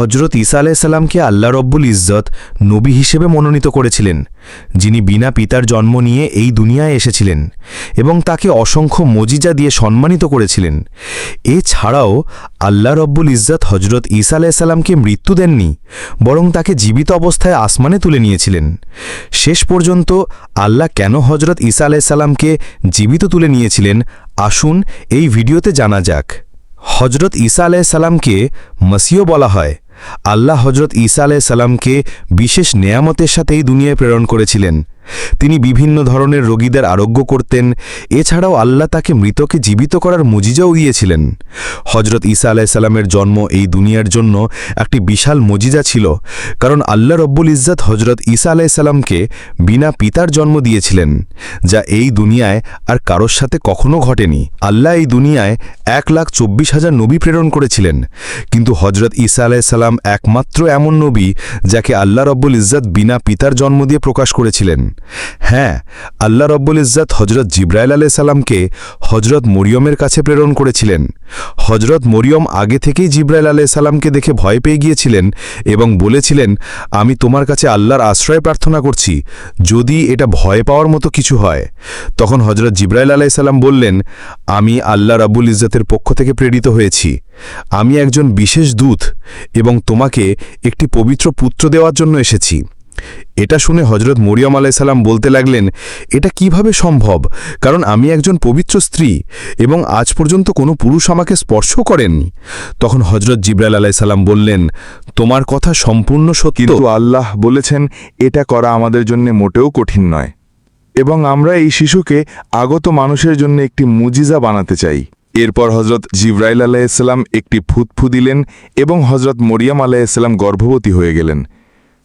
হজরত ঈসা আলাইসাল্লামকে আল্লাহ রব্বুল ইজ্জত নবী হিসেবে মনোনীত করেছিলেন, যিনি বিনা পিতার জন্ম নিয়ে এই দুনিয়ায় এসেছিলেন এবং তাকে অসংখ্য মজিজা দিয়ে সম্মানিত করেছিলেন। এছাড়াও আল্লাহ রব্বুল ইজ্জত হজরত ঈসা আলাইসাল্লামকে মৃত্যু দেননি, বরং তাকে জীবিত অবস্থায় আসমানে তুলে নিয়েছিলেন। শেষ পর্যন্ত আল্লাহ কেন হজরত ঈসা আলাইসাল্লামকে জীবিত তুলে নিয়েছিলেন, আসুন এই ভিডিওতে জানা যাক। হজরত ঈসা আলাইসাল্লামকে মসিও বলা হয়। আল্লাহ হজরত ঈসা আলাইসাল্লামকে বিশেষ নেয়ামতের সাথেই দুনিয়ায় প্রেরণ করেছিলেন। তিনি বিভিন্ন ধরনের রোগীদের আরোগ্য করতেন। এছাড়াও আল্লাহ তাকে মৃতকে জীবিত করার মুজিজাও দিয়েছিলেন। হজরত ঈসা আলাইসাল্লামের জন্ম এই দুনিয়ার জন্য একটি বিশাল মজিজা ছিল, কারণ আল্লাহ রব্বুল ইজ্জাত হজরত ঈসা আলাইসাল্লামকে বিনা পিতার জন্ম দিয়েছিলেন, যা এই দুনিয়ায় আর কারোর সাথে কখনো ঘটেনি। আল্লাহ এই দুনিয়ায় এক লাখ চব্বিশ হাজার নবী প্রেরণ করেছিলেন, কিন্তু হজরত ঈসা আলাইসাল্লাম একমাত্র এমন নবী যাকে আল্লাহ রব্বুল ইজ্জাত বিনা পিতার জন্ম দিয়ে প্রকাশ করেছিলেন। হ্যাঁ আল্লাহ রব্বুল ইজ্জত হজরত জিব্রাইল আলাই সাল্লামকে হজরত মরিয়মের কাছে প্রেরণ করেছিলেন। হজরত মরিয়ম আগে থেকেই জিব্রাইল আলাই সাল্লামকে দেখে ভয় পেয়ে গিয়েছিলেন এবং বলেছিলেন, আমি তোমার কাছে আল্লাহর আশ্রয় প্রার্থনা করছি, যদি এটা ভয় পাওয়ার মতো কিছু হয়। তখন হজরত জিব্রাইল আলাই সাল্লাম বললেন, আমি আল্লাহ রাব্বুল ইজ্জতের পক্ষ থেকে প্রেরিত হয়েছি। আমি একজন বিশেষ দূত এবং তোমাকে একটি পবিত্র পুত্র দেওয়ার জন্য এসেছি। এটা শুনে হজরত মরিয়ম আলাইসাল্লাম বলতে লাগলেন, এটা কীভাবে সম্ভব? কারণ আমি একজন পবিত্র স্ত্রী এবং আজ পর্যন্ত কোনো পুরুষ আমাকে স্পর্শ করেননি তখন হজরত জিব্রাইল আলাইসাল্লাম বললেন, তোমার কথা সম্পূর্ণ সত্য। আল্লাহ বলেছেন, এটা করা আমাদের জন্য মোটেও কঠিন নয়। এবং আমরা এই শিশুকে আগত মানুষের জন্য একটি মুজিজা বানাতে চাই। এরপর হজরত জিব্রাইল আলাইসাল্লাম একটি ফুতফু দিলেন এবং হজরত মরিয়াম আলাইসাল্লাম গর্ভবতী হয়ে গেলেন।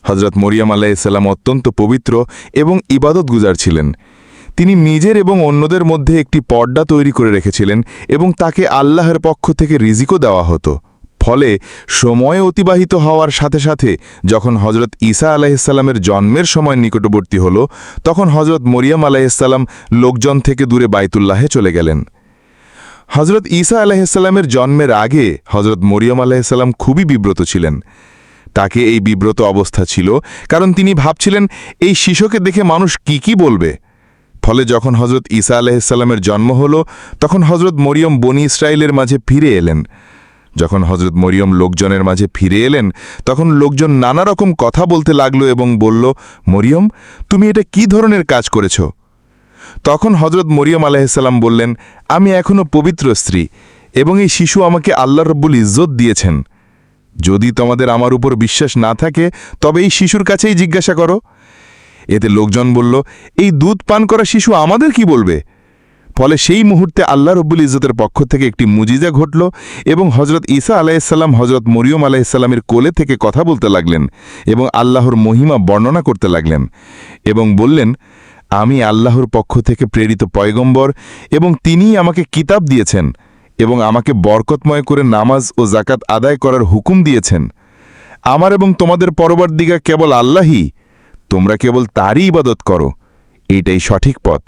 হজরত মরিয়াম আলাইসাল্লাম অত্যন্ত পবিত্র এবং ইবাদত গুজার ছিলেন। তিনি নিজের এবং অন্যদের মধ্যে একটি পর্দা তৈরি করে রেখেছিলেন এবং তাকে আল্লাহর পক্ষ থেকে রিজিকও দেওয়া হতো। ফলে সময় অতিবাহিত হওয়ার সাথে সাথে যখন হজরত ঈসা আলাইসাল্লামের জন্মের সময় নিকটবর্তী হল, তখন হজরত মরিয়াম আলাইসাল্লাম লোকজন থেকে দূরে বাইতুল্লাহে চলে গেলেন। হজরত ঈসা আলাইসাল্লামের জন্মের আগে হজরত মরিয়ম আলাইসাল্লাম খুবই বিব্রত ছিলেন। তাকে এই বিব্রত অবস্থা ছিল, কারণ তিনি ভাবছিলেন, এই শিশুকে দেখে মানুষ কি কি বলবে? ফলে যখন হজরত ঈসা আলাইসাল্লামের জন্ম হল, তখন হজরত মরিয়ম বনি ইসরায়েলের মাঝে ফিরে এলেন। যখন হজরত মরিয়ম লোকজনের মাঝে ফিরে এলেন, তখন লোকজন নানা রকম কথা বলতে লাগল এবং বলল, মরিয়ম, তুমি এটা কি ধরনের কাজ করেছ? তখন হজরত মরিয়ম আলাইসাল্লাম বললেন, আমি এখনও পবিত্র স্ত্রী এবং এই শিশু আমাকে আল্লাহ রব্বুল ইজ্জত দিয়েছেন। যদি তোমাদের আমার উপর বিশ্বাস না থাকে, তবে এই শিশুর কাছেই জিজ্ঞাসা করো। এতে লোকজন বলল, এই দুধ পান করা শিশু আমাদের কি বলবে? ফলে সেই মুহূর্তে আল্লাহ রব্বুল ইজ্জতের পক্ষ থেকে একটি মুজিজা ঘটল এবং হজরত ঈসা আলাইসাল্লাম হজরত মরিয়ম আলাইসাল্লামের কোলে থেকে কথা বলতে লাগলেন এবং আল্লাহর মহিমা বর্ণনা করতে লাগলেন এবং বললেন, আমি আল্লাহর পক্ষ থেকে প্রেরিত পয়গম্বর এবং তিনিই আমাকে কিতাব দিয়েছেন। এবং আমাকে বরকতময় করে নামাজ ও জাকাত আদায় করার হুকুম দিয়েছেন। আমার এবং তোমাদের পরবার দিগা কেবল আল্লাহই, তোমরা কেবল তারই ইবাদত করো। এটাই সঠিক পথ।